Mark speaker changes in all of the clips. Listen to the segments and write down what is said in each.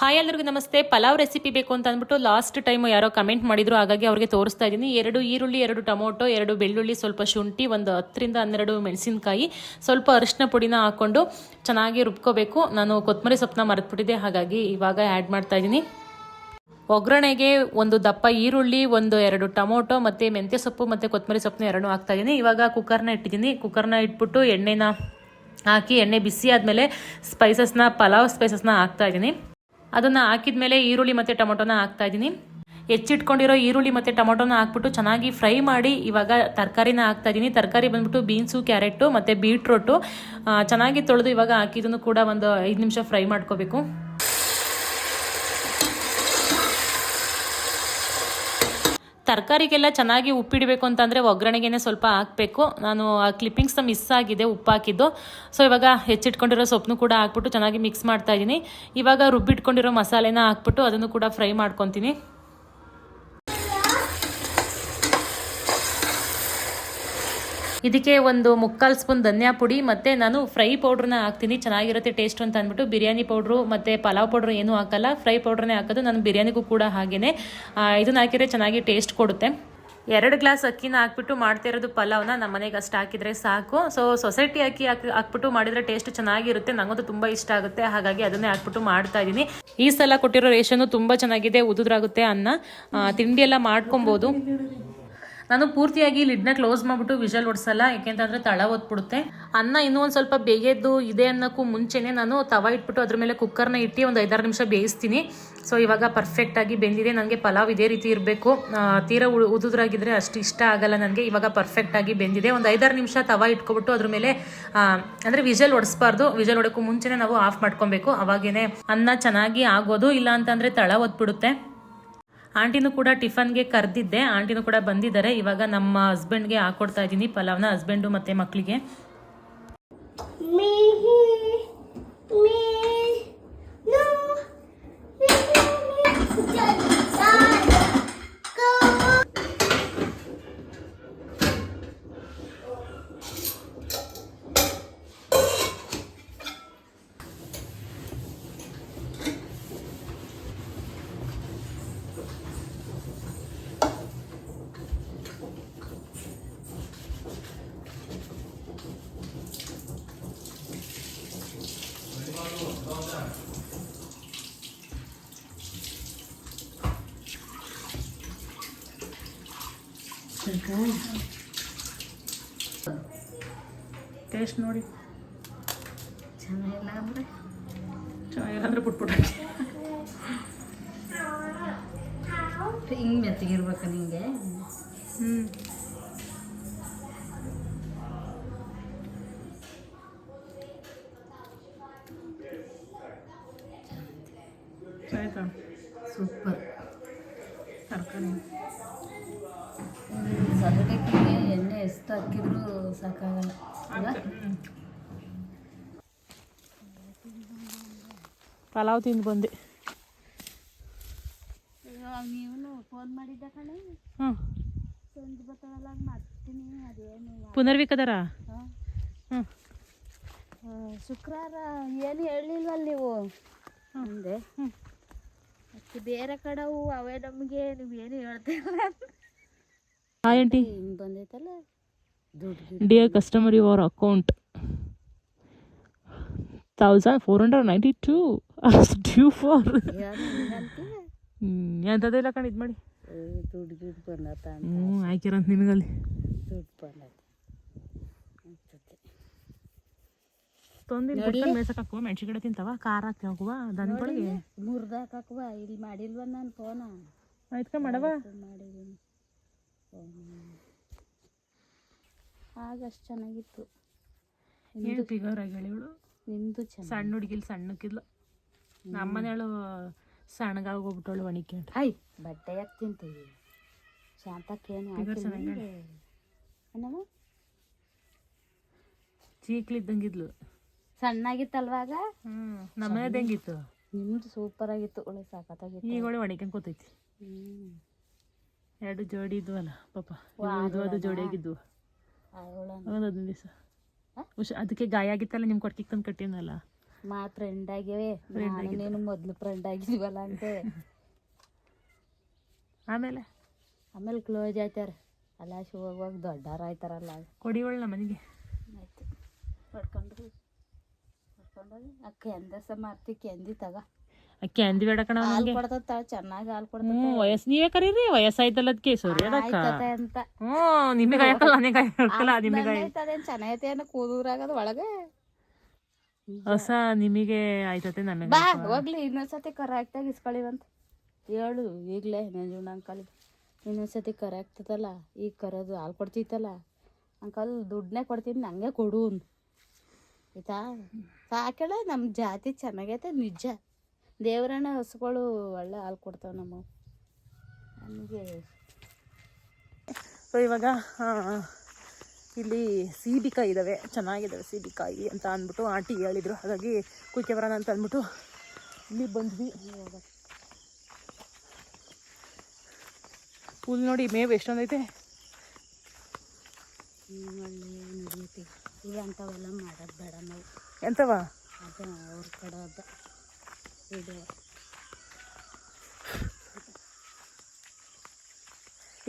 Speaker 1: Hi ಎಲ್ಲರಿಗೂ ನಮಸ್ತೆ. Pulao recipe ಬೇಕು ಅಂತ ಅಂದ್ಬಿಟ್ಟು ಲಾಸ್ಟ್ ಟೈಮ್ ಯಾರೋ ಕಮೆಂಟ್ ಮಾಡಿದ್ರು, ಹಾಗಾಗಿ ಅವ್ರಿಗೆ ತೋರಿಸ್ತಾ ಇದ್ದೀನಿ. ಎರಡು ಈರುಳ್ಳಿ, ಎರಡು ಟೊಮೊಟೊ, ಎರಡು ಬೆಳ್ಳುಳ್ಳಿ, ಸ್ವಲ್ಪ ಶುಂಠಿ, ಒಂದು ಹತ್ತರಿಂದ ಹನ್ನೆರಡು ಮೆಣಸಿನಕಾಯಿ, ಸ್ವಲ್ಪ ಅರಿಶಿನ ಪುಡಿನ ಹಾಕ್ಕೊಂಡು ಚೆನ್ನಾಗಿ ರುಬ್ಕೋಬೇಕು. ನಾನು ಕೊತ್ತಂಬರಿ ಸೊಪ್ಪನ್ನ ಮರೆತುಬಿಟ್ಟಿದ್ದೆ, ಹಾಗಾಗಿ ಇವಾಗ ಆ್ಯಡ್ ಮಾಡ್ತಾ ಇದ್ದೀನಿ. ಒಗ್ಗರಣೆಗೆ ಒಂದು ದಪ್ಪ ಈರುಳ್ಳಿ, ಒಂದು ಎರಡು ಟೊಮೊಟೊ, ಮತ್ತು ಮೆಂತ್ಯ ಸೊಪ್ಪು, ಮತ್ತು ಕೊತ್ತಂಬರಿ ಸೊಪ್ಪನ್ನ ಎರಡು ಹಾಕ್ತಾ ಇದ್ದೀನಿ. ಇವಾಗ ಕುಕ್ಕರ್ನ ಇಟ್ಟಿದ್ದೀನಿ. ಕುಕ್ಕರ್ನ ಇಟ್ಬಿಟ್ಟು ಎಣ್ಣೆನ ಹಾಕಿ, ಎಣ್ಣೆ ಬಿಸಿ ಆದಮೇಲೆ ಸ್ಪೈಸಸ್ನ ಪಲಾವ್ ಸ್ಪೈಸಸ್ನ ಹಾಕ್ತಾ ಇದ್ದೀನಿ ಹಾಕಿದ ಮೇಲೆ ಈರುಳ್ಳಿ ಮತ್ತು ಟೊಮೊಟೊನ ಹಾಕ್ತಾ ಇದ್ದೀನಿ. ಹೆಚ್ಚಿಟ್ಕೊಂಡಿರೋ ಈರುಳ್ಳಿ ಮತ್ತು ಟೊಮೊಟೊನ ಹಾಕ್ಬಿಟ್ಟು ಚೆನ್ನಾಗಿ ಫ್ರೈ ಮಾಡಿ ಇವಾಗ ತರಕಾರಿನ ಹಾಕ್ತಾ ಇದ್ದೀನಿ. ತರಕಾರಿ ಬಂದ್ಬಿಟ್ಟು ಬೀನ್ಸು, ಕ್ಯಾರೆಟು ಮತ್ತು ಬೀಟ್ರೋಟು ಚೆನ್ನಾಗಿ ತೊಳೆದು ಇವಾಗ ಹಾಕಿದ್ರು ಕೂಡ ಒಂದು ಐದು ನಿಮಿಷ ಫ್ರೈ ಮಾಡ್ಕೋಬೇಕು. ತರಕಾರಿಗೆಲ್ಲ ಚೆನ್ನಾಗಿ ಉಪ್ಪಿಡಬೇಕು ಅಂತಂದರೆ ಒಗ್ಗರಣೆಗೆ ಸ್ವಲ್ಪ ಹಾಕಬೇಕು. ನಾನು ಆ ಕ್ಲಿಪ್ಪಿಂಗ್ಸ್ನ ಮಿಸ್ ಆಗಿದೆ ಉಪ್ಪು ಹಾಕಿದ್ದು ಸೊ ಇವಾಗ ಹೆಚ್ಚಿಟ್ಕೊಂಡಿರೋ ಸೊಪ್ಪನ್ನು ಕೂಡ ಹಾಕ್ಬಿಟ್ಟು ಚೆನ್ನಾಗಿ ಮಿಕ್ಸ್ ಮಾಡ್ತಾ ಇದ್ದೀನಿ. ಇವಾಗ ರುಬ್ಬಿಟ್ಕೊಂಡಿರೋ ಮಸಾಲೆನ ಹಾಕ್ಬಿಟ್ಟು ಅದನ್ನು ಕೂಡ ಫ್ರೈ ಮಾಡ್ಕೊತೀನಿ. ಇದಕ್ಕೆ ಒಂದು ಮುಕ್ಕಾಲು ಸ್ಪೂನ್ ಧನಿಯಾ ಪುಡಿ, ಮತ್ತು ನಾನು ಫ್ರೈ ಪೌಡ್ರನ್ನ ಹಾಕ್ತೀನಿ. ಚೆನ್ನಾಗಿರುತ್ತೆ ಟೇಸ್ಟ್ ಅಂತ ಅಂದ್ಬಿಟ್ಟು ಬಿರಿಯಾನಿ ಪೌಡ್ರು ಮತ್ತು ಪಲಾವ್ ಪೌಡ್ರು ಏನೂ ಹಾಕಲ್ಲ. ಫ್ರೈ ಪೌಡ್ರನ್ನೇ ಹಾಕೋದು ನಾನು ಬಿರಿಯಾನಿಗೂ ಕೂಡ ಹಾಗೇನೆ. ಇದನ್ನ ಹಾಕಿದರೆ ಚೆನ್ನಾಗಿ ಟೇಸ್ಟ್ ಕೊಡುತ್ತೆ. ಎರಡು ಗ್ಲಾಸ್ ಅಕ್ಕಿನ ಹಾಕ್ಬಿಟ್ಟು ಮಾಡ್ತಾ ಇರೋದು ಪಲಾವ್ನ ನಮ್ಮ ಮನೆಗೆ ಅಷ್ಟು ಹಾಕಿದರೆ ಸಾಕು. ಸೊ ಸೊಸೈಟಿ ಅಕ್ಕಿ ಹಾಕಿ, ಹಾಕ್ಬಿಟ್ಟು ಮಾಡಿದರೆ ಟೇಸ್ಟ್ ಚೆನ್ನಾಗಿರುತ್ತೆ. ನನಗಂತೂ ತುಂಬ ಇಷ್ಟ ಆಗುತ್ತೆ. ಹಾಗಾಗಿ ಅದನ್ನೇ ಹಾಕ್ಬಿಟ್ಟು ಮಾಡ್ತಾ ಇದ್ದೀನಿ. ಈ ಸಲ ಕೊಟ್ಟಿರೋ ರೇಷನ್ನು ತುಂಬ ಚೆನ್ನಾಗಿದೆ. ಉದುದ್ರಾಗುತ್ತೆ ಅನ್ನ. ತಿಂಡಿ ಎಲ್ಲ ಮಾಡ್ಕೊಬೋದು. ನಾನು ಪೂರ್ತಿಯಾಗಿ ಲಿಡ್ನ ಕ್ಲೋಸ್ ಮಾಡಿಬಿಟ್ಟು ವಿಷಲ್ ಹೊಡ್ಸಲ್ಲ ಯಾಕೆಂತಂದ್ರೆ ತಳ ಒತ್ಬಿಡುತ್ತೆ. ಅನ್ನ ಇನ್ನೂ ಒಂದು ಸ್ವಲ್ಪ ಬೇಯೋದು ಇದೆ ಅನ್ನೋಕ್ಕೂ ಮುಂಚೆನೇ ನಾನು ತವ ಇಟ್ಬಿಟ್ಟು ಅದ್ರ ಮೇಲೆ ಕುಕ್ಕರ್ನ ಇಟ್ಟು ಒಂದು ಐದಾರು ನಿಮಿಷ ಬೇಯಿಸ್ತೀನಿ. ಸೊ ಇವಾಗ ಪರ್ಫೆಕ್ಟಾಗಿ ಬೆಂದಿದೆ ನನಗೆ ಪಲಾವ್ ಇದೇ ರೀತಿ ಇರಬೇಕು. ತೀರ ಉದುದ್ರಾಗಿದ್ರೆ ಅಷ್ಟು ಇಷ್ಟ ಆಗಲ್ಲ ನನಗೆ ಇವಾಗ ಪರ್ಫೆಕ್ಟಾಗಿ ಬೆಂದಿದೆ. ಒಂದು ಐದಾರು ನಿಮಿಷ ತವ ಇಟ್ಕೊಬಿಟ್ಟು ಅದ್ರ ಮೇಲೆ ಅಂದರೆ ವಿಷಲ್ ಹೊಡಿಸ್ಬಾರ್ದು ವಿಷಲ್ ಹೊಡೋಕ್ಕೂ ಮುಂಚೆನೇ ನಾವು ಆಫ್ ಮಾಡ್ಕೊಬೇಕು. ಅವಾಗೇನೆ ಅನ್ನ ಚೆನ್ನಾಗಿ ಆಗೋದು, ಇಲ್ಲ ಅಂತಂದರೆ ತಳ ಒತ್ಬಿಡುತ್ತೆ. ಆಂಟಿನೂ ಕೂಡ ಟಿಫನ್ಗೆ ಕರೆದಿದ್ದೆ. ಆಂಟಿನೂ ಕೂಡ ಬಂದಿದ್ದಾರೆ. ಇವಾಗ ನಮ್ಮ ಹಸ್ಬೆಂಡ್ಗೆ ಹಾಕೊಡ್ತಾ ಇದ್ದೀನಿ. ಪಲಾವ್ನ ಹಸ್ಬೆಂಡು ಮತ್ತು ಮಕ್ಕಳಿಗೆ ಟೇಸ್ಟ್ ನೋಡಿ.
Speaker 2: ಚೆನ್ನಾಗಿಲ್ಲ ಅಂದ್ರೆ?
Speaker 1: ಚೆನ್ನಾಗಿಲ್ಲ ಅಂದರೆ ಬಿಟ್ಬಿಟ್ಟು
Speaker 2: ಹಿಂಗೆ ಮೆತ್ತಗಿರ್ಬೇಕು ನಿಂಗೆ?
Speaker 1: ಹ್ಞೂ ಪಲಾವ್ ತಿಂದು ಬಂದೆ.
Speaker 2: ನೀವು ಫೋನ್ ಮಾಡಿದ್ದ ಕಣೆ?
Speaker 1: ಹ್ಞೂ.
Speaker 2: ಸಂಜೆ ಬರ್ತಾವಲ್ಲ ಮಾಡ್ತೀನಿ ಅದೇನು
Speaker 1: ಪುನರ್ವಿಕದರ? ಹ್ಞೂ.
Speaker 2: ಶುಕ್ರವಾರ ಏನು ಹೇಳಿಲ್ವಲ್ಲ ನೀವು? ಅಂದೆ. ಮತ್ತೆ ಬೇರೆ ಕಡೆವು ಅವೇ ನಮಗೆ ನೀವು ಏನು ಹೇಳ್ತೀರ
Speaker 1: ಆ ಆಂಟಿ.
Speaker 2: ಹಿಂಗೆ ಬಂದೈತಲ್ಲ?
Speaker 1: Account thousand four hundred ninety two due for ಎಂಥದಿಲ್ಲ ಕಣ ಇದು ಮಾಡಿ.
Speaker 2: ದುಡ್ಡು ದುಡ್ಡು ಬಂದತ್ತ
Speaker 1: ಹ್ಞೂ ಆಯ್ಕಿರಂತ ನಿನಗಲ್ಲಿ.
Speaker 2: ದುಡ್ಡು ಬಂದೈತೆ ಅನ್ಸುತ್ತೆ
Speaker 1: ತೊಂದಿನ ಕೊಟ್ಕೊಂಡು ಮೇಸಕ್ಕೆ ಹಾಕುವ ಮೆಣಸಿ ಗಿಡ ತಿಂತಾವ ಖಾರ ಹಾಕಿ ಹೋಗುವ ದನಗಳಿಗೆ
Speaker 2: ಮುರ್ದಾಕ ಹಾಕುವ ಇಲ್ಲಿ ಮಾಡಿಲ್ವ ನಾನು ಫೋನ
Speaker 1: ಆಯ್ತು ಮಾಡವ.
Speaker 2: ಮಾಡಿದ್ದೀನಿ. ಆಗಷ್ಟು ಚೆನ್ನಾಗಿತ್ತು.
Speaker 1: ಏನು ಫಿಗರ್ ಆಗಿ
Speaker 2: ನಿಮ್ಮದು ಚೆನ್ನಾಗಿ
Speaker 1: ಸಣ್ಣ ಹುಡುಗಿಲ್ ಸಣ್ಣಕ್ಕಿದ್ಲು. ನಮ್ಮನೇಳು ಸಣ್ಣಗಾಗೋಗ್ಬಿಟ್ಟವಳು ಒಣಿಕೊಂಡು
Speaker 2: ಐ ಬಟ್ಟೆ ಯಾಕೆ ತಿಂತೀವಿ ಶಾಂತಕ್ಕೇನು
Speaker 1: ಚೀಕ್ಲಿದ್ದಂಗಿದ್ಲು.
Speaker 2: ಸಣ್ಣಾಗಿತ್ತಲ್ವಾಗ
Speaker 1: ಹ್ಞೂ ನಮ್ಮನೇದು ಹೆಂಗಿತ್ತು
Speaker 2: ನಿಮ್ದು ಸೂಪರ್ ಆಗಿತ್ತು. ಒಳ್ಳೆ ಸಾಕತ್ತಾಗಿತ್ತು
Speaker 1: ಈಗ ಒಳ್ಳೆ ಒಣಿಕೊಂಡು ಕೂತೈತಿ. ಎರಡು ಜೋಡಿ ಇದ್ವಲ್ಲ ಪಾಪ. ಅದು ಜೋಡಿ ಆಗಿದ್ವು ಹದಿನೈದು ದಿವಸ? ಹುಷ ಅದಕ್ಕೆ ಗಾಯ ಆಗಿತ್ತಲ್ಲ ನಿಮ್ ಕೊಟ್ಟಿಗೆ ತಂದು ಕಟ್ಟಿನಲ್ಲ
Speaker 2: ಮಾ ಫ್ರೆಂಡ್ ಆಗಿವೆ. ನಾನು ಮೊದ್ಲು ಫ್ರೆಂಡ್ ಆಗಿದೀವಲ್ಲ ಅಂತೆ.
Speaker 1: ಆಮೇಲೆ?
Speaker 2: ಆಮೇಲೆ ಕ್ಲೋಸ್ ಆಯ್ತಾರ. ಅಲ್ಲ ಹೋಗುವಾಗ ದೊಡ್ಡಾರ ಆಯ್ತಾರಲ್ಲ.
Speaker 1: ಕೊಡಿ ಒಳ್ಳೆ ಮನೆಗೆ.
Speaker 2: ಆಯ್ತು. ಹೊಡ್ಕೊಂಡ್ರಿ ಹೊಡ್ಕೊಂಡ್ರಿ ಎಂದ ಸಹ ಮಾರ್ತಿ ಕೆಂದಿ ತಗ.
Speaker 1: ಅಕ್ಕಿ ಅಂದಿ ಬೇಡ ಕಣ
Speaker 2: ಹಾಲು
Speaker 1: ನನಗೆ
Speaker 2: ಕೊಡ್ತತ್ತ ಚೆನ್ನಾಗಿ ಹಾಲು
Speaker 1: ಹ್ಞೂ
Speaker 2: ಕೊಡ್ತತ್ತ
Speaker 1: ವಯಸ್ಸು ನೀವೇ ಕರೀರಿ ವಯಸ್ಸಾಯ್ತಲ್ಲ ಅದಕ್ಕೆ ಸರಿ ಅದಕ್ಕ
Speaker 2: ಆಯ್ತತೆ ಅಂತ.
Speaker 1: ಹ್ಞೂ ನಿಮಗೆ ಆಯ್ತಲ್ಲ ನನಗೆ ಹಾಕಲ್ಲ ನಿಮಗೆ
Speaker 2: ಅದೇನ್ ಚೆನ್ನಾಗೈತೆ ಅನ್ನೋ ಕೂದೂರಾಗದ ಒಳಗೆ?
Speaker 1: ಹೊಸ ನಿಮಗೆ ಆಯ್ತತೆ ನನಗೆ
Speaker 2: ಬಾ ಹೋಗ್ಲಿ ಇನ್ನೊಂದ್ಸತಿ ಕರೆಕ್ಟ್ ಆಗಿ ಇಸ್ಕೊಳ್ಳಿವಂತ ಹೇಳು ಈಗಲೇ ನಂಜುಣ್ಣ ಅಂಕಲ್. ಇನ್ನೊಂದ್ಸತಿ ಕರೆ ಆಗ್ತದಲ್ಲ ಈಗ ಕರೋದು ಹಾಲು ಕೊಡ್ತಿತ್ತಲ್ಲ ಅಂಕಲ್ ದುಡ್ಡನ್ನೇ ಕೊಡ್ತೀನಿ ನಂಗೆ ಕೊಡು ಅಂತ ಆಯ್ತಾ? ಸಾಕಳ ನಮ್ಮ ಜಾತಿ ಚೆನ್ನಾಗೈತೆ ನಿಜ. ದೇವ್ರಣ್ಣ ಹಸುಗಳು ಒಳ್ಳೆ ಹಾಲು ಕೊಡ್ತಾವೆ ನಮ್ಮ ನಮಗೆ.
Speaker 1: ಸೊ ಇವಾಗ ಇಲ್ಲಿ ಸೀಬಿಕಾಯಿ ಇದ್ದಾವೆ ಚೆನ್ನಾಗಿದ್ದಾವೆ ಸೀಬಿಕಾಯಿ ಅಂತ ಅಂದ್ಬಿಟ್ಟು ಆಂಟಿ ಹೇಳಿದ್ರು. ಹಾಗಾಗಿ ಕುಯ್ಕೆ ಬರೋಣ ಅಂತ ಅಂದ್ಬಿಟ್ಟು ಇಲ್ಲಿ ಬಂದ್ವಿ. ಹುಲ್ ನೋಡಿ ಮೇವು ಎಷ್ಟೊಂದೈತೆ?
Speaker 2: ನಡೆಯುತ್ತೆ ಈಗ ಅಂಥವೆಲ್ಲ ಮಾಡೋದು ಬೇಡ ನಾವು.
Speaker 1: ಎಂತವ
Speaker 2: ಅದ ಅವ್ರ ಕಡೆ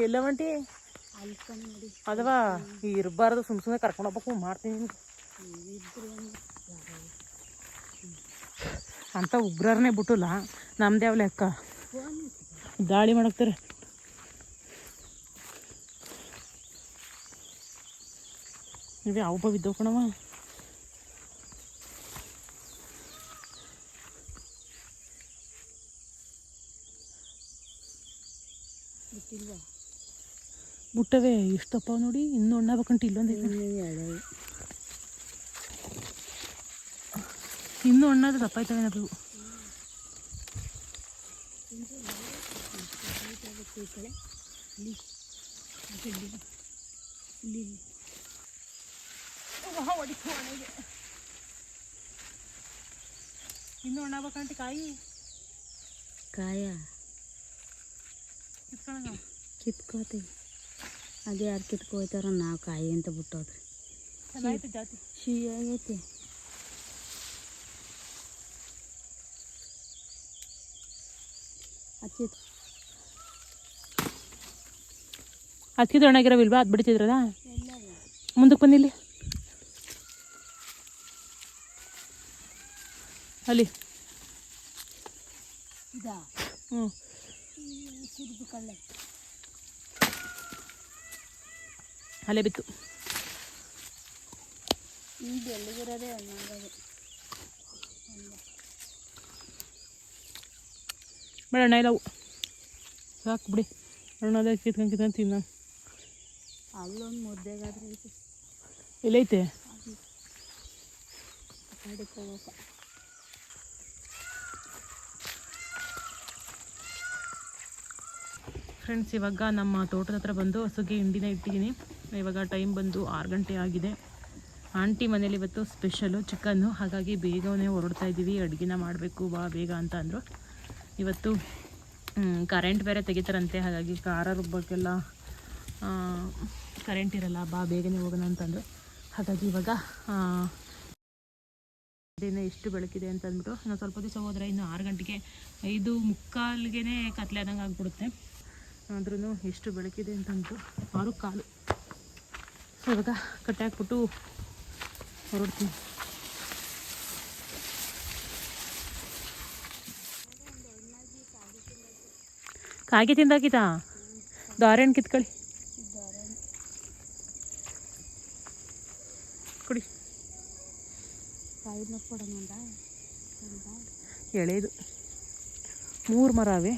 Speaker 1: ಎಲ್ಲ ಒಂಟಿ?
Speaker 2: ಅಲ್ಕೊಂಡು ನೋಡಿ
Speaker 1: ಅದವಾ ಇರಬಾರ್ದು, ಸುಮ್ ಸುಮ್ಮನೆ ಕರ್ಕೊಂಡು ಹೋಗ್ಬೇಕು ಮಾಡ್ತೀನಿ. ಅಂತ ಉಗ್ರರನ್ನೇ ಬಿಟ್ಟಲ್ಲ, ನಮ್ದೇ ಯಾವ ಲೆಕ್ಕ. ದಾಳಿ ಮಾಡಕ್ತಾರೆ. ನೀವು ಅವು ಬಿದ್ದವು ಬುಟ್ಟವೆ ಎಷ್ಟಪ್ಪ ನೋಡಿ ಇನ್ನೂ ಹಣ್ಣಾಗ್ಬೇಕಂತ ಇಲ್ಲೊಂದು
Speaker 2: ಎಳೆ
Speaker 1: ಇನ್ನೂ ಹಣ್ಣಾದ ದಪ್ಪ ಆಯ್ತವೆ ನಾವು ಇನ್ನೂ ಹಣ್ಣಾಗ್ಬೇಕಂತ ಕಾಯಿ
Speaker 2: ಕಾಯ
Speaker 1: ಕಿತ್ಕೊಳ್ಳೋಣ
Speaker 2: ಕಿತ್ಕೋತೀವಿ ಅದು ಯಾರು ಕಿತ್ಕೋತಾರ ನಾವು ಕಾಯಿ ಅಂತ ಬಿಟ್ಟೋದ್ರಿ. ಸಿಹಿ ಆಗೈತಿ. ಅದು
Speaker 1: ಅದಕ್ಕೆ ದೊಣ್ಣಾಗಿರೋವಿಲ್ವಾ ಅದು ಬಿಡ್ತಿದ್ರಲ್ಲ? ಮುಂದಕ್ಕೆ ಬಂದಿಲ್ಲಿ ಅಲ್ಲಿ. ಹ್ಞೂ ಅಲ್ಲೇ ಬಿತ್ತು. ಬೇಡ ಅಣ್ಣ ಇಲ್ಲವು ಸಾಕು ಬಿಡಿ. ಅಣ್ಣದ ಕಿತ್ಕೊಂಡು ಕಿತ್ಕೊಂಡು ತಿನ್ನ.
Speaker 2: ಅಲ್ಲೊಂದು ಮುದ್ದೆಗಾದ್ರೆ ಗಾಡಿ
Speaker 1: ಫ್ರೆಂಡ್ಸ್ ಇವಾಗ ನಮ್ಮ ತೋಟದ ಹತ್ರ ಬಂದು ಹಸುಗೆ ಹಿಂಡಿನ ಇಟ್ಟಿದ್ದೀನಿ. ಇವಾಗ ಟೈಮ್ ಬಂದು ಆರು ಗಂಟೆ ಆಗಿದೆ. ಆಂಟಿ ಮನೇಲಿ ಇವತ್ತು ಸ್ಪೆಷಲು ಚಿಕನ್ನು. ಹಾಗಾಗಿ ಬೇಗನೆ ಹೊರಡ್ತಾ ಇದ್ದೀವಿ ಅಡುಗೆನ ಮಾಡಬೇಕು, ಬಾ ಬೇಗ ಅಂತ ಅಂದರು. ಇವತ್ತು ಕರೆಂಟ್ ಬೇರೆ ತೆಗಿತಾರಂತೆ. ಹಾಗಾಗಿ ಖಾರ ರುಬ್ಬಕ್ಕೆಲ್ಲ ಕರೆಂಟ್ ಇರಲ್ಲ. ಬಾ, ಬೇಗನೆ ಹೋಗೋಣ ಅಂತಂದರು ಹಾಗಾಗಿ ಇವಾಗ ದಿನ ಎಷ್ಟು ಬೆಳಕಿದೆ ಅಂತ ಅಂದ್ಬಿಟ್ಟು ಇನ್ನು ಸ್ವಲ್ಪ ದಿವಸ ಹೋದರೆ ಇನ್ನು ಆರು ಗಂಟೆಗೆ ಐದು ಮುಕ್ಕಾಲ್ಗೆ ಕತ್ಲೆ ಆದಂಗೆ ಆಗ್ಬಿಡುತ್ತೆ. ಆದ್ರೂ ಎಷ್ಟು ಬೆಳಕಿದೆ ಅಂತಂದ್ಬಿಟ್ಟು ಆರು ಕಾಲು. ಸೊ ಇವಾಗ ಕಟ್ಟೆ ಹಾಕ್ಬಿಟ್ಟು ಹೊರಡ್ತೀನಿ. ಕಾಗೆ ತಿಂದಾಕಿತಾ ದಾರೆ ಹಣ್ಣು ಕಿತ್ಕೊಳ್ಳಿ. ಕುಡಿ.
Speaker 2: ಕಾಯಿನ ಕೊಡೋಣ ಅಂದ
Speaker 1: ಎಳೆದು. ಮೂರು ಮರ ಅವೆ.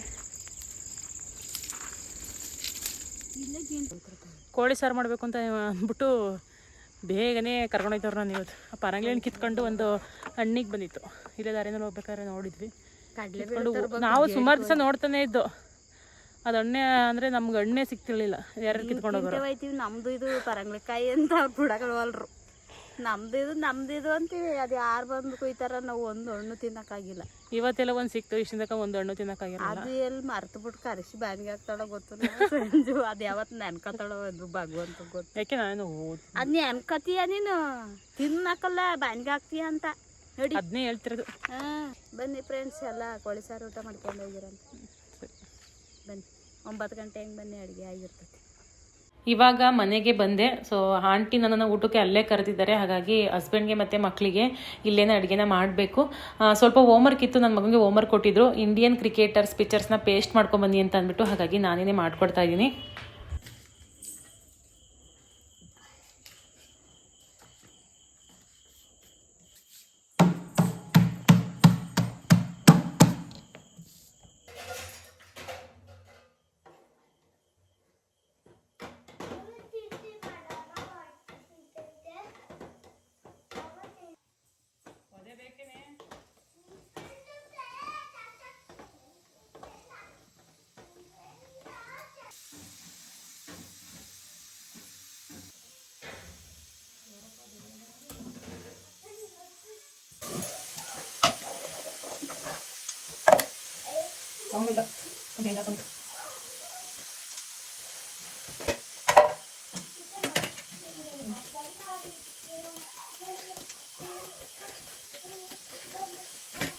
Speaker 2: ಇಲ್ಲೇ ಗಿಂಟ್
Speaker 1: ಕೋಳಿ ಸಾರು ಮಾಡಬೇಕು ಅಂತ ಅಂದ್ಬಿಟ್ಟು ಬೇಗನೆ ಕರ್ಕೊಂಡೋಯ್ತವ್ರು ನಾನು ಇವತ್ತು. ಆ ಪರಂಗಿ ಹಣ್ಣು ಕಿತ್ಕೊಂಡು ಒಂದು ಹಣ್ಣಿಗೆ ಬಂದಿತ್ತು. ಇಲ್ಲೇ ದಾರಿನಲ್ಲಿ ಹೋಗ್ಬೇಕಾದ್ರೆ ನೋಡಿದ್ವಿ. ಕಿತ್ಕೊಂಡು ನಾವು ಸುಮಾರು ದಿವಸ ನೋಡ್ತಾನೆ ಇದ್ದು. ಅದು ಹಣ್ಣೆ ಅಂದರೆ ನಮ್ಗೆ ಹಣ್ಣೆ ಸಿಗ್ತಿರ್ಲಿಲ್ಲ. ಯಾರು ಕಿತ್ಕೊಂಡು ಹೋಗೋರು.
Speaker 2: ಹೋಯ್ತೀವಿ ನಮ್ದು ಇದು ಪರಂಗ್ಲಕಾಯಿ ಅಂತ ಅವ್ರು ಬಿಡಗಲ್ವಲ್ರು ನಮ್ದು ಇದು ನಮ್ದು ಇದು ಅಂತೀವಿ. ಅದು ಯಾರು ಬಂದು ಕುಯ್ತಾರ ನಾವು ಒಂದು ಹಣ್ಣು ತಿನ್ನಕ್ಕಾಗಿಲ್ಲ.
Speaker 1: ಇವತ್ತೆಲ್ಲ ಒಂದು ಸಿಕ್ತು ಇಷ್ಟಿಂದಕ ಒಂದು ಹಣ್ಣು ತಿನ್ನಕ್ಕಾಗಿಲ್ಲ
Speaker 2: ಅದು ಎಲ್ಲಿ ಮರ್ತು ಬಿಟ್ಟು ಕರೆಸಿ ಬ್ಯಾನಿಗೆ ಹಾಕ್ತಾಳೋ ಗೊತ್ತು ಸಂಜು ಅದು ಯಾವತ್ತು ನೆನ್ಕೊತಾಳೋ ಅದು ಭಗವಂತ ಗೊತ್ತು.
Speaker 1: ಯಾಕೆ ನಾನು ಓದ್
Speaker 2: ಅದ್ ನೆನ್ಕತೀಯ ನೀನು? ತಿನ್ನಕಲ್ಲ ಬ್ಯಾನಿಗೆ ಹಾಕ್ತೀಯ ಅಂತ. ನೋಡಿ.
Speaker 1: ಅದನ್ನೇ ಹೇಳ್ತಿರೋದು.
Speaker 2: ಹಾಂ ಬನ್ನಿ ಫ್ರೆಂಡ್ಸ್ ಎಲ್ಲ ಕೋಳಿ ಸಾರು ಊಟ ಮಾಡ್ಕೊಂಡು ಹೋಗಿರಂತ ಬನ್ನಿ. ಒಂಬತ್ತು ಗಂಟೆ ಹೆಂಗೆ ಬನ್ನಿ ಅಡುಗೆ ಆಗಿರ್ತೈತಿ
Speaker 1: ಇವಾಗ ಮನೆಗೆ ಬಂದೆ. ಸೊ ಆಂಟಿ ನನ್ನನ್ನು ಊಟಕ್ಕೆ ಅಲ್ಲೇ ಕರೆದಿದ್ದಾರೆ. ಹಾಗಾಗಿ ಹಸ್ಬೆಂಡ್ಗೆ ಮತ್ತು ಮಕ್ಕಳಿಗೆ ಇಲ್ಲೇನೇ ಅಡುಗೆನ ಮಾಡಬೇಕು. ಸ್ವಲ್ಪ ಹೋಮ್ವರ್ಕ್ ಇತ್ತು. ನನ್ನ ಮಗನಿಗೆ ಹೋಮ್ವರ್ಕ್ ಕೊಟ್ಟಿದ್ರು. ಇಂಡಿಯನ್ ಕ್ರಿಕೆಟರ್ಸ್ ಪಿಕ್ಚರ್ಸ್ನ ಪೇಸ್ಟ್ ಮಾಡ್ಕೊಂಬನ್ನಿ ಅಂತ ಅಂದ್ಬಿಟ್ಟು ಹಾಗಾಗಿ ನಾನೇ ಮಾಡ್ಕೊಡ್ತಾ ಇದ್ದೀನಿ. ini datang.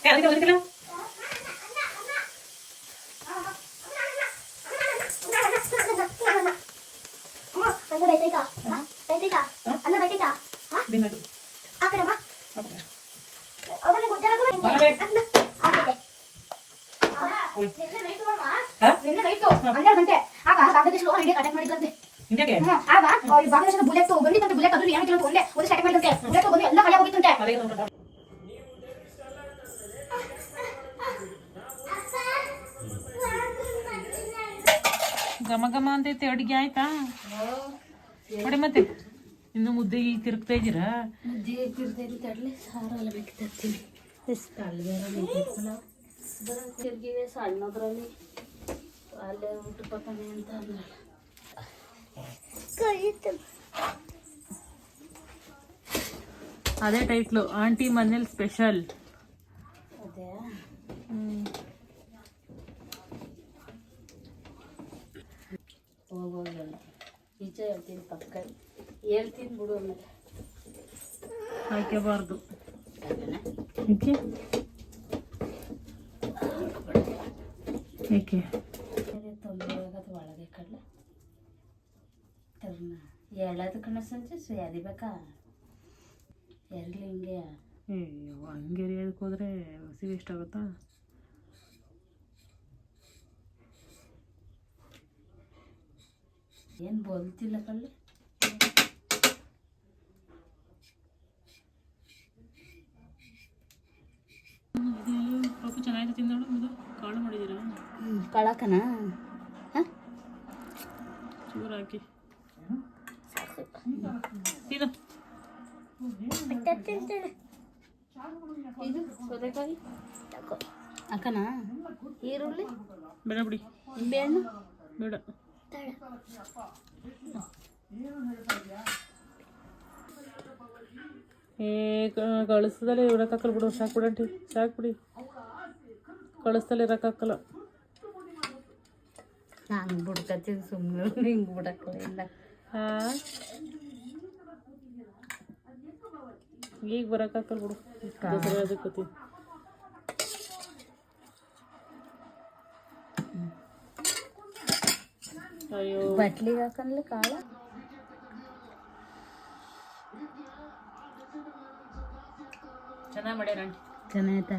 Speaker 1: Kayak lagi.
Speaker 3: Bullet ಬಂದಿತ್ತಂತೆ bullet ಅದು ಏನಕ್ಕೆ ಒಂದೇ ಒಂದು ಸ್ಟಾರ್ಟ್ ಮಾಡಿದಂತೆ ಬುಲೆಟ್ ಬಂದು ಎಲ್ಲ ಕಳೆ ಹೋಗಿತ್ತಂತೆ
Speaker 1: ಘಮ ಘಮ ಅಂತೈತೆ ಅಡುಗೆ ಆಯ್ತಾ ನೋಡಿ ಮತ್ತೆ ಇನ್ನು ಮುದ್ದೆ ಈಗ ತಿರುಗ್ತಾ ಇದ್ದೀರಾ
Speaker 2: ಮುದ್ದೆ ತಿರ್ದೇರಿ ತಡ್ಲೆ ಸಾರು ಎಲ್ಲ ಬೇಕು ತರ್ತೀನಿ ಎಷ್ಟು ಅಲ್ಬೇರ ತಿರ್ಗಿವೆ ಸಣ್ಣದ್ರಲ್ಲಿ ಅಲ್ಲೇ ಊಟ ಪಕ್ಕನೆ ಅಂತ ಅಂದ್ರಲ್ಲ
Speaker 1: ಅದೇ ಟೈಟ್ಲು ಆಂಟಿ ಮನೇಲಿ ಸ್ಪೆಷಲ್
Speaker 2: ಅದೇ ಹೋಗೋಗಲ್ಲ ನಿಜ ಹೇಳ್ತೀನಿ ಪಕ್ಕ ಹೇಳ್ತೀನಿ ಬಿಡು ಆಮೇಲೆ
Speaker 1: ಹಾಕಬಾರ್ದು
Speaker 2: ಹಾಗೇನ?
Speaker 1: ಏಕೆ ಏಕೆ
Speaker 2: ಅದೇ ತೊಂದರೆ ಆಗೋದು ಒಳಗೆ ಕಡ್ಲೆ ತರ್ನ ಹೇಳೋದು ಕಣ ಸಂಜೆ ಸೊ ಬೇಕಾ? ಎರ್ಲಿ ಹಿಂಗೆ.
Speaker 1: ಏ ಹಂಗೆ ಎರಿಯೋದಕ್ಕೆ ಹೋದ್ರೆ ಹಸಿ ವೇಸ್ಟ್ ಆಗುತ್ತಾ?
Speaker 2: ಏನು ಬೋಲ್ತಿಲ್ಲ ಕಲ್ಲಿ?
Speaker 1: ಸ್ವಲ್ಪ ಚೆನ್ನಾಗಿದೆ ತಿಂದಳು ಇದು ಕಾಳು ಮಾಡಿದ್ದೀರಾ?
Speaker 2: ಕಳಕನ ಹಾಂ?
Speaker 1: ಚೂರು ಹಾಕಿ. ತಿನ್ನು
Speaker 2: ಇದು ಸೌತೆಕಾಯಿ ಅಕ್ಕನ? ಈರುಳ್ಳಿ?
Speaker 1: ಬೇಡ ಬಿಡಿ.
Speaker 2: ನಿಂಬೆಹಣ್ಣು
Speaker 1: ಬೇಡ. ಏ ಕಳಿಸ್ದಲ್ಲೇ ಇರಕ್ಕಾಗಲ್ಲ ಬಿಡು. ಸಾಕು ಬಿಡಂಟಿ ಸಾಕು ಬಿಡಿ. ಕಳಿಸ್ದಲ್ಲೇ ಇರೋಕ್ಕಾಗಲ್ಲ
Speaker 2: ನಾನು ಬಿಡ್ಕತ್ತೀನಿ ಸುಮ್ಮನೆ ಹಿಂಗೆ ಬಿಡಕ್ಕಲ್ಲ ಇಲ್ಲ
Speaker 1: ಹಾಂ ಈಗ ಬರೋಕ್ಕಾಗಲ್ಲ ಬಿಡು ದಸರಾ ಅದಕ್ಕೆ ಅಯ್ಯೋ
Speaker 2: ಬಟ್ಲಿಗೆ ಹಾಕನ್ಲಿ ಕಾಳು
Speaker 1: ಚೆನ್ನಾಗಿ ಮಾಡ್ಯಾರ ಆಂಟಿ
Speaker 2: ಚೆನ್ನಾಯ್ತಾ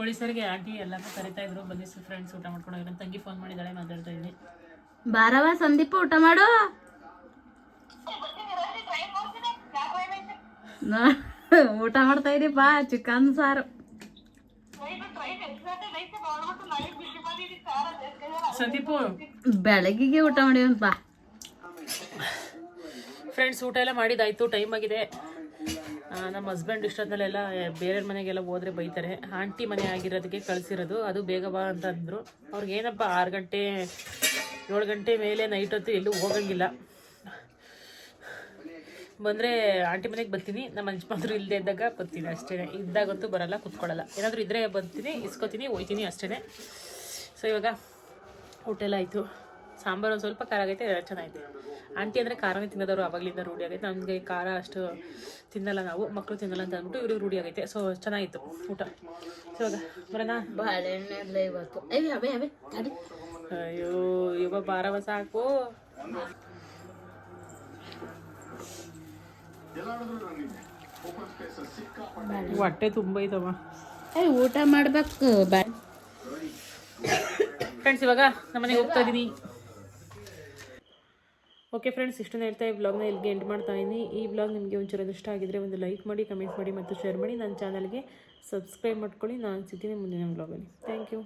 Speaker 1: ಪೊಲೀಸರಿಗೆ ಆಂಟಿ ಎಲ್ಲರೂ ಕರಿತಾ ಇದ್ರು. ಬನ್ನಿ ಫ್ರೆಂಡ್ಸ್ ಊಟ ಮಾಡ್ಕೊಂಡು ಹೋಗಿ. ತಂಗಿ ಫೋನ್ ಮಾಡಿದ್ದಾಳೆ ಮಾತಾಡ್ತಾ ಇದ್ದೀನಿ.
Speaker 2: ಬಾರವ ಸಂದೀಪ ಊಟ ಮಾಡು. ನಾ- ಊಟ ಮಾಡ್ತಾ ಬಾ ಚಿಕನ್ ಸಾರು.
Speaker 1: ಸಂದೀಪು
Speaker 2: ಬೆಳಗ್ಗೆಗೆ ಊಟ ಮಾಡಿ ಬಾ.
Speaker 1: ಫ್ರೆಂಡ್ಸ್ ಊಟ ಎಲ್ಲ ಮಾಡಿದಾಯ್ತು ಟೈಮ್ ಆಗಿದೆ. ನಮ್ಮ ಹಸ್ಬೆಂಡ್ ಇಷ್ಟೊತ್ತಲ್ಲೆಲ್ಲ ಬೇರೆ ಮನೆಗೆಲ್ಲ ಹೋದ್ರೆ ಬೈತಾರೆ. ಆಂಟಿ ಮನೆ ಆಗಿರೋದಕ್ಕೆ ಕಳಿಸಿರೋದು. ಅದು ಬೇಗ ಬಾ ಅಂತ ಅಂದರು. ಅವ್ರಿಗೆ ಏನಪ್ಪ, ಆರು ಗಂಟೆ, ಏಳು ಗಂಟೆ ಮೇಲೆ ನೈಟ್ ಹೊತ್ತು ಎಲ್ಲೂ ಹೋಗಂಗಿಲ್ಲ. ಬಂದರೆ ಆಂಟಿ ಮನೆಗೆ ಬರ್ತೀನಿ. ನಮ್ಮ ಅಂಜಮಾದ್ರು ಇಲ್ಲದೆ ಇದ್ದಾಗ ಬರ್ತೀನಿ ಅಷ್ಟೇ ಇದ್ದಾಗಂತೂ ಬರಲ್ಲ ಕುತ್ಕೊಳ್ಳಲ್ಲ ಏನಾದರೂ ಇದ್ದರೆ ಬರ್ತೀನಿ ಇಸ್ಕೊತೀನಿ, ಹೋಯ್ತೀನಿ ಅಷ್ಟೇ ಸೊ ಇವಾಗ ಊಟ ಎಲ್ಲ ಆಯಿತು. ಸಾಂಬಾರು ಒಂದು ಸ್ವಲ್ಪ ಖಾರ ಆಗೈತೆ ಎಲ್ಲ ಚೆನ್ನಾಗೈತೆ. ಆಂಟಿ ಅಂದರೆ ಖಾರನೇ ತಿನ್ನೋದವರು ಆವಾಗಲಿಂದ ರೂಢಿ ಆಗೈತೆ. ನಮಗೆ ಖಾರ ಅಷ್ಟು ತಿನ್ನಲ್ಲ ನಾವು ಮಕ್ಕಳು ತಿನ್ನಲ್ಲ ಅಂತ ಅಂದ್ಬಿಟ್ಟು ಇವ್ರಿಗೆ ರೂಢಿ ಆಗೈತೆ. ಸೊ ಚೆನ್ನಾಗಿತ್ತು ಊಟ. ಸೊ ಇವಾಗ ಬರೋಣ?
Speaker 2: ಬಾಳೆಹಣ್ಣು ಎಲ್ಲ ಇವತ್ತು. ಅಯ್ಯ
Speaker 1: ಇವ ಬಾರವ ಸಾಕು. ಹೊಟ್ಟೆ ತುಂಬ
Speaker 2: ಏಯ್ ಊಟ ಮಾಡ್ಬೇಕು.
Speaker 1: ಫ್ರೆಂಡ್ಸ್ ಇವಾಗ ನಮ್ಮನೆಗೆ ಹೋಗ್ತಾ ಇದ್ದೀನಿ ಓಕೆ ಫ್ರೆಂಡ್ಸ್ ಇಷ್ಟನ್ನು ಹೇಳ್ತಾ ಈ ಬ್ಲಾಗ್ನ ಇಲ್ಲಿಗೆ ಎಂಡ್ ಮಾಡ್ತಾ ಇದ್ದೀನಿ ಈ ಬ್ಲಾಗ್ ನಿಮಗೆ ಒಂಚೂರು ಇಷ್ಟ ಆಗಿದ್ರೆ ಒಂದು ಲೈಕ್ ಮಾಡಿ ಕಮೆಂಟ್ ಮಾಡಿ ಮತ್ತು ಶೇರ್ ಮಾಡಿ. ನನ್ನ ಚಾನಲ್ಗೆ ಸಬ್ಸ್ಕ್ರೈಬ್ ಮಾಡ್ಕೊಳ್ಳಿ. ನಾನು ಸಿಗ್ತೀನಿ ಮುಂದಿನ ಬ್ಲಾಗಲ್ಲಿ ಥ್ಯಾಂಕ್ ಯು